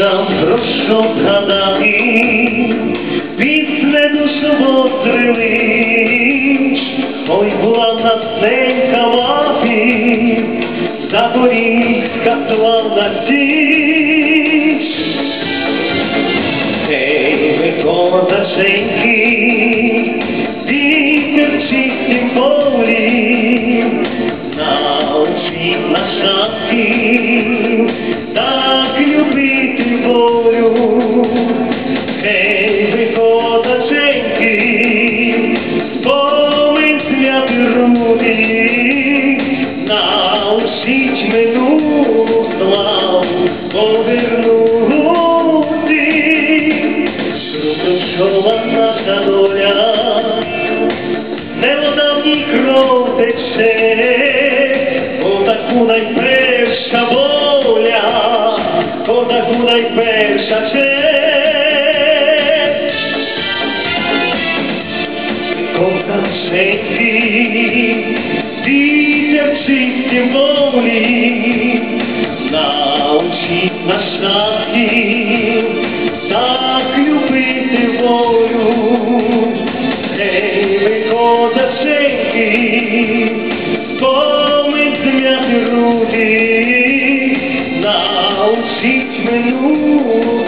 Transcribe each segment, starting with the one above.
να προσωπανάει πίσθενους βοτρελείς Oj blata senka lapi, zaborinska tvarna tiš. Ej, me kota senki, Ковтаченьки, вітер чистим волі, научить нас шахтів, так любити волю. Ей, ви козаченьки, помить змяти руки, научить минулу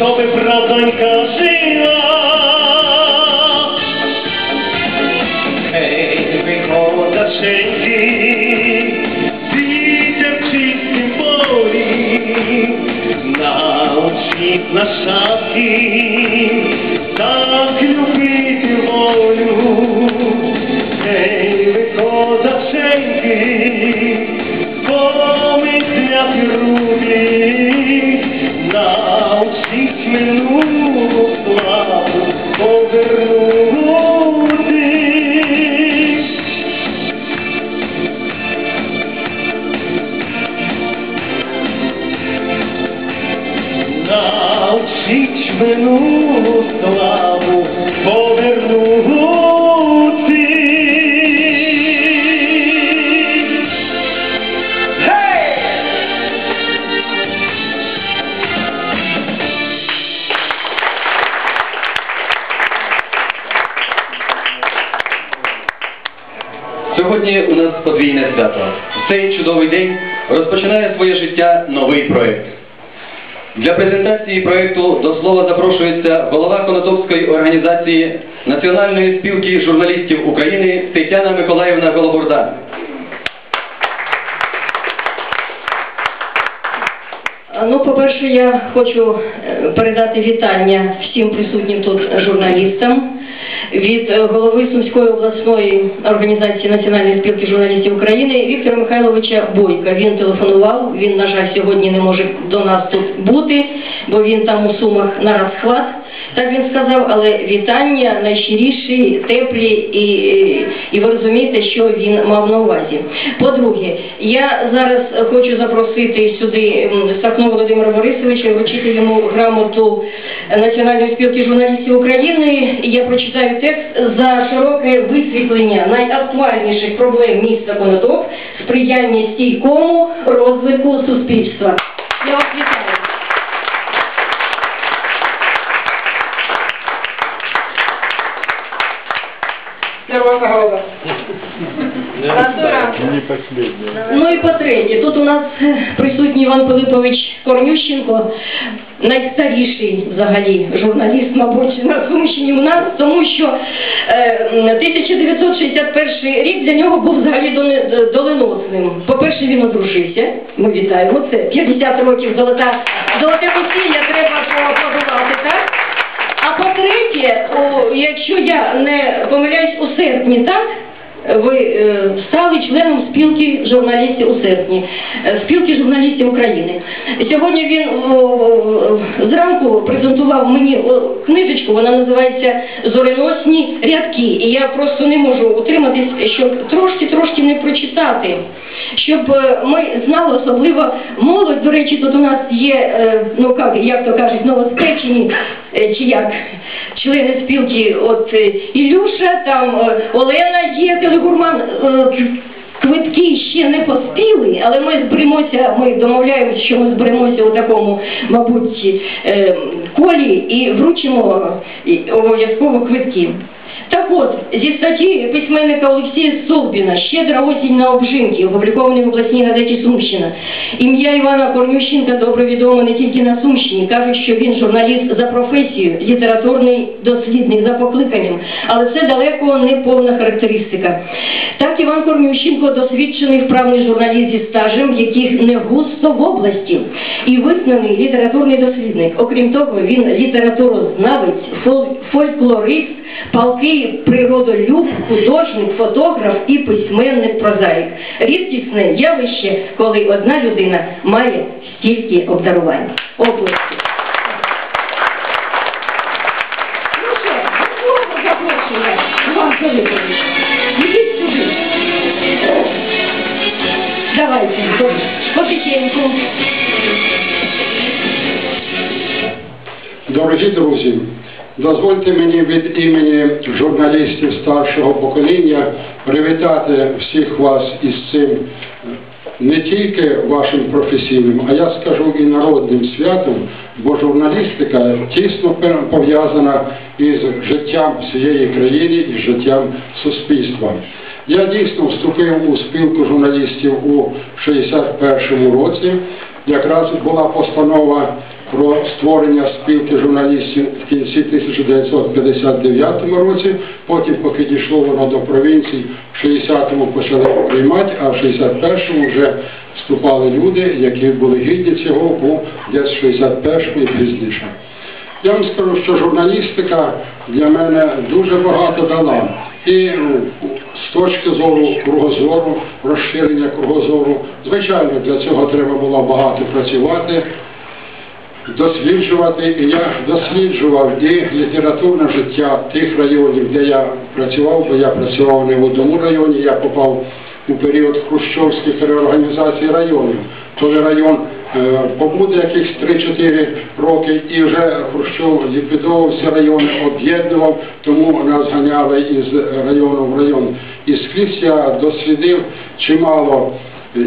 Szomy protońka żyje. Сьогодні у нас подвійне свято. В цей чудовий день розпочинає своє життя новий проєкт. Для презентації проєкту до слова запрошується голова Конотопської організації Національної спілки журналістів України Тетяна Миколаївна Голобурда. Ну, по-перше, я хочу е, передати вітання всім присутнім тут журналістам від е, голови Сумської обласної організації Національної спілки журналістів України Віктора Михайловича Бойка. Він телефонував. Він, на жаль, сьогодні не може до нас тут бути, бо він там у Сумах на розхват. Так він сказав, але вітання найщиріші, теплі, і, і ви розумієте, що він мав на увазі. По-друге, я зараз хочу запросити сюди м, Сахно Володимира Борисовича, вручити йому грамоту Національної спілки журналістів України. Я прочитаю текст за широке висвітлення найактуальніших проблем міста Конотоп, сприяння стійкому розвитку суспільства. Я вас вітаю. Здорово, здорово. Не последняя. Ну і по-третє, тут у нас е, присутній Іван Пилипович Корнющенко, найстаріший взагалі журналіст, мабуть, на Сумщині у нас, тому що е, 1961 рік для нього був взагалі доленосним. По-перше, він одружився, ми вітаємо, це 50 років золота, золоте весілля, треба поаплодувати, так? А по-третє, якщо я не помиляюсь у серпні, так? Ви е, стали членом спілки журналістів у серпні, е, спілки журналістів України. Сьогодні він зранку презентував мені книжечку, вона називається Зореносні рядки. І я просто не можу утриматись, щоб трошки-трошки не прочитати, щоб е, ми знали, особливо молодь, до речі, тут у нас є, ну як, то кажуть, новоспечені, чи як, члени спілки, от Ілюша, там Олена є, телегурман, Гурман Квитки ще не поспіли, але ми зберемося, ми домовляємося, що ми зберемося у такому, мабуть, е, колі і вручимо е, обов'язково квитки. Так от, зі статті письменника Олексія Солбіна «Щедра осінь на обжинки», опублікований в обласній газеті Сумщина. Ім'я Івана Корнющенка добре відомо не тільки на Сумщині. Кажуть, що він журналіст за професією, літературний дослідник за покликанням, але це далеко не повна характеристика. Так Іван Корнющенко досвідчений вправний журналіст зі стажем, яких не густо в області, і визнаний літературний дослідник. Окрім того, він літературознавець, фольклорист, палкий природолюб, художник, фотограф і письменник прозаїк. Рідкісне явище, коли одна людина має стільки обдарувань. Ну сюди. Давайте, потихеньку. Дорогі друзі, дозвольте мені від імені журналістів старшого покоління привітати всіх вас із цим е, не тільки вашим професійним, а я скажу і народним святом, бо журналістика тісно пов'язана із життям всієї країни і життям суспільства. Я дійсно вступив у спілку журналістів у 61-му році. Якраз була постанова про створення спілки журналістів в кінці 1959 році. Потім, поки дійшло воно до провінцій, в 60-му почали приймати, а в 61-му вже вступали люди, які були гідні цього був десь 61-му і пізніше. Я вам скажу, що журналістика для мене дуже багато дала. І ну, з точки зору кругозору, розширення кругозору, звичайно, для цього треба було багато працювати, досліджувати. І я досліджував і літературне життя тих районів, де я працював, бо я працював не в одному районі, я попав у період хрущовських реорганізацій районів, коли район е, побуде якихось 3-4 роки і вже Хрущов ліквідовував всі райони, об'єднував, тому нас ганяли із району в район. І скрізь я дослідив чимало е,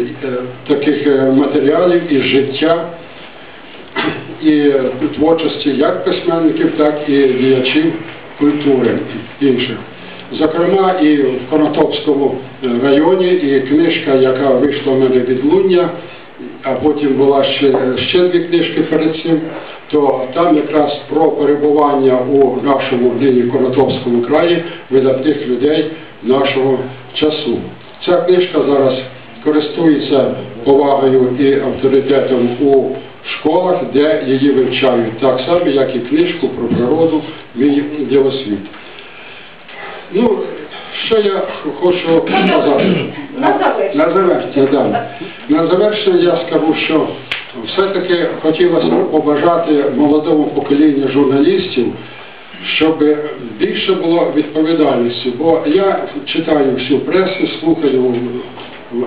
таких е, матеріалів із життя і творчості як письменників, так і діячів культури інших. Зокрема, і в Конотопському е, районі, і книжка, яка вийшла в мене від Луння, а потім була ще, ще дві книжки перед цим, то там якраз про перебування у нашому нині Конотопському краї видатних людей нашого часу. Ця книжка зараз користується повагою і авторитетом у школах, де її вивчають, так само, як і книжку про природу «Мій ділосвіт». Ну, що я хочу сказати? На завершення. На завершення, да. На завершення я скажу, що все-таки хотілося побажати молодому поколінню журналістів, щоб більше було відповідальності. Бо я читаю всю пресу, слухаю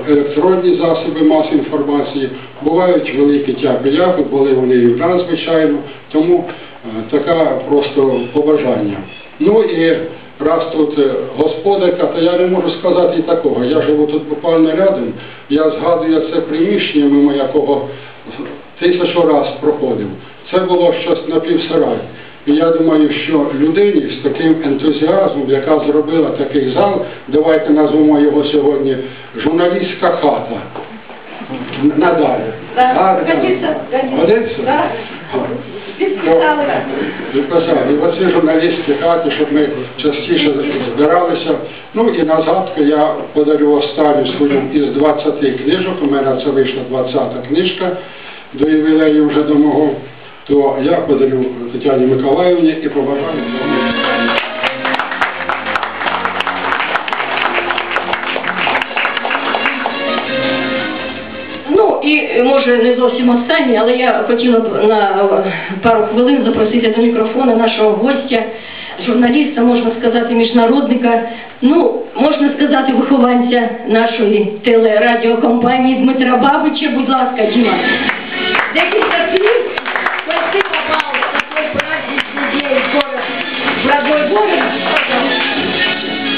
електронні засоби масової інформації, бувають великі тяпи яви, були вони і в нас, звичайно, тому е, така просто побажання. Ну і раз тут е, господарка, то я не можу сказати і такого. Я живу тут буквально рядом, я згадую це приміщення, мимо якого тисячу раз проходив. Це було щось напівсарай. І я думаю, що людині з таким ентузіазмом, яка зробила такий зал, давайте назвемо його сьогодні журналістська хата. Надалі. Да, годиться, Підписали. і оці журналістські хаті, щоб ми частіше збиралися. Ну і на згадку я подарю останню свою із 20 книжок, у мене це вийшла 20-та книжка. До ювілею вже до мого, то я подарю Тетяні Миколаївні і побажаю. Ну і може не зовсім останнє, але я хотіла б на пару хвилин запросити до мікрофона нашого гостя, журналіста, можна сказати, міжнародника, ну, можна сказати, вихованця нашої телерадіокомпанії Дмитра Бабича. Будь ласка, Діма. Декілька слів.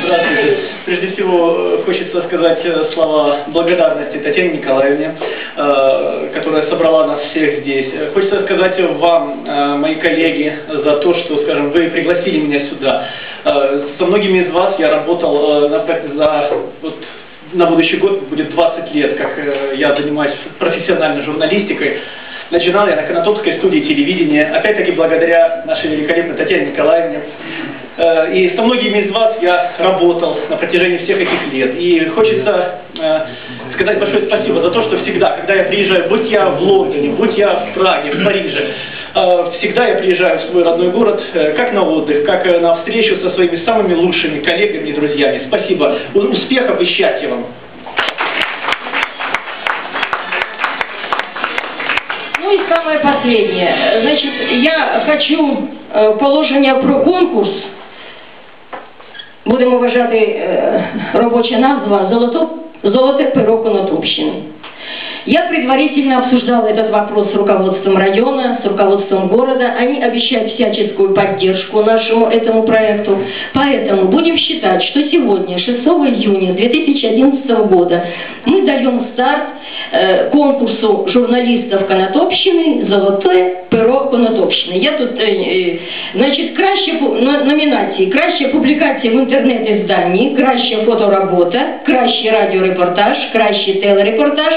Здравствуйте. Прежде всего э, хочется сказать э, слова благодарности Татьяне Николаевне, э, которая собрала нас всех здесь. Хочется сказать вам, мои коллеги, за то, что, скажем, вы пригласили меня сюда. Со многими из вас я работал на за вот, на будущий год будет 20 лет, как я занимаюсь профессиональной журналистикой. Начинал я на Конотопской студии телевидения, опять-таки благодаря нашей великолепной Татьяне Николаевне. Э, И со многими из вас я работал на протяжении всех этих лет. И хочется э, сказать большое спасибо за то, что всегда, когда я приезжаю, будь я в Лондоне, будь я в Праге, в Париже, э, всегда я приезжаю в свой родной город как на отдых, как на встречу со своими самыми лучшими коллегами и друзьями. Спасибо. Успехов и счастья вам. Ну и самое последнее. Значит, я хочу е, положення про конкурс. Будемо вважати е, робоча назва «Золото, «Золоте перо Конотопщины». Я предварительно обсуждала этот вопрос с руководством района, с руководством города. Они обещают всяческую поддержку нашему этому проекту. Поэтому будем считать, что сегодня, 6 июня 2011 года, мы даем старт э, конкурсу журналистов Конотопщины «Золотое перо Конотопщини». Я тут, е, е, значить, краще пу- но- номінації, краща публікація в інтернет-ізданні, краща фоторобота, кращий радіорепортаж, кращий телерепортаж,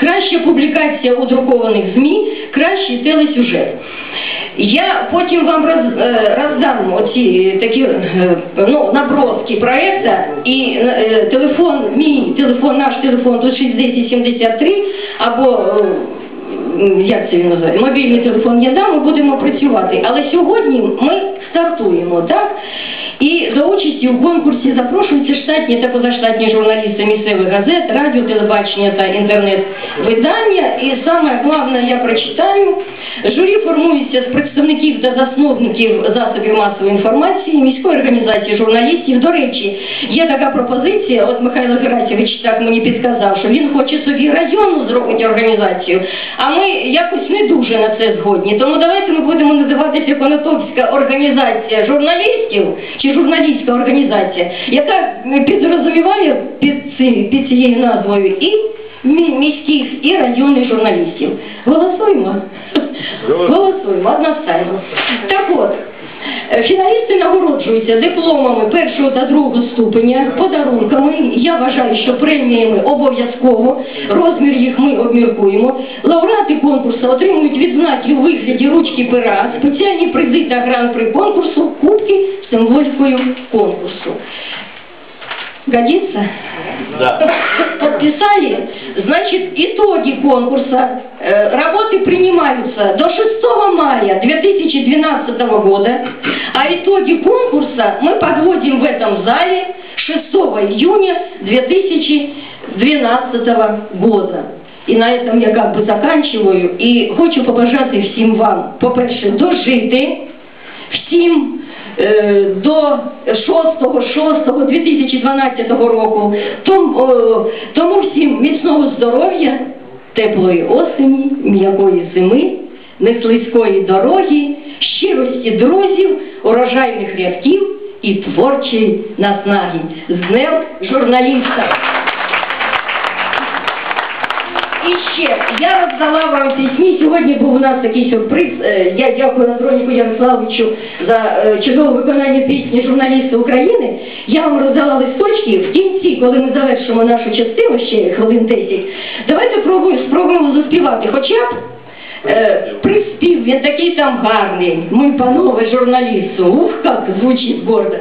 краща публікація у друкованих ЗМІ, кращий телесюжет. Я потім вам роз, е, роздам оці такі е, ну, наброски проекту і е, телефон, мій телефон, наш телефон тут 6073 або е, як це він називає, мобільний телефон я дам, ми будемо працювати. Але сьогодні ми стартуємо, так? І до участі у конкурсі запрошуються штатні та позаштатні журналісти місцевих газет, радіо, телебачення та інтернет-видання. І саме головне я прочитаю. Журі формується з представників та засновників засобів масової інформації, міської організації журналістів. До речі, є така пропозиція, от Михайло Герасович так мені підказав, що він хоче собі районну зробити організацію, а ми якось не дуже на це згодні. Тому давайте ми будемо називатися Конотопська організація журналістів чи журналістська організація, яка підрозуміває під, ці, під цією назвою і міських, і районних журналістів. Голосуємо? Голосуємо, одностайно. Так от. Фіналісти нагороджуються дипломами першого та другого ступеня, подарунками. Я вважаю, що преміями обов'язково. Розмір їх ми обміркуємо. Лауреати конкурсу отримують відзнаки у вигляді ручки пера, спеціальні призи та гран-при конкурсу, кубки символікою конкурсу. Годится? Да. Подписали? Значит, итоги конкурса. Э, Работы принимаются до 6 мая 2012 года, а итоги конкурса мы подводим в этом зале 6 июня 2012 года. І на этом я как бы заканчиваю. І хочу побажати всім вам, по-перше, дожити, всім е, до 6.6.2012 року. Тому, тому всім міцного здоров'я, теплої осені, м'якої зими, неслизької дороги, щирості друзів, урожайних рядків і творчої наснаги. З Днем журналіста! Я роздала вам пісні. Сьогодні був у нас такий сюрприз. Е, Я дякую Андроніку Ярославовичу за е, чудове виконання пісні журналісти України. Я вам роздала листочки в кінці, коли ми завершимо нашу частину, ще хвилин 10. Давайте пробуємо, спробуємо заспівати. Хоча б е, приспів, він такий там гарний. Ми, панове журналісти. Ух, як звучить гордо.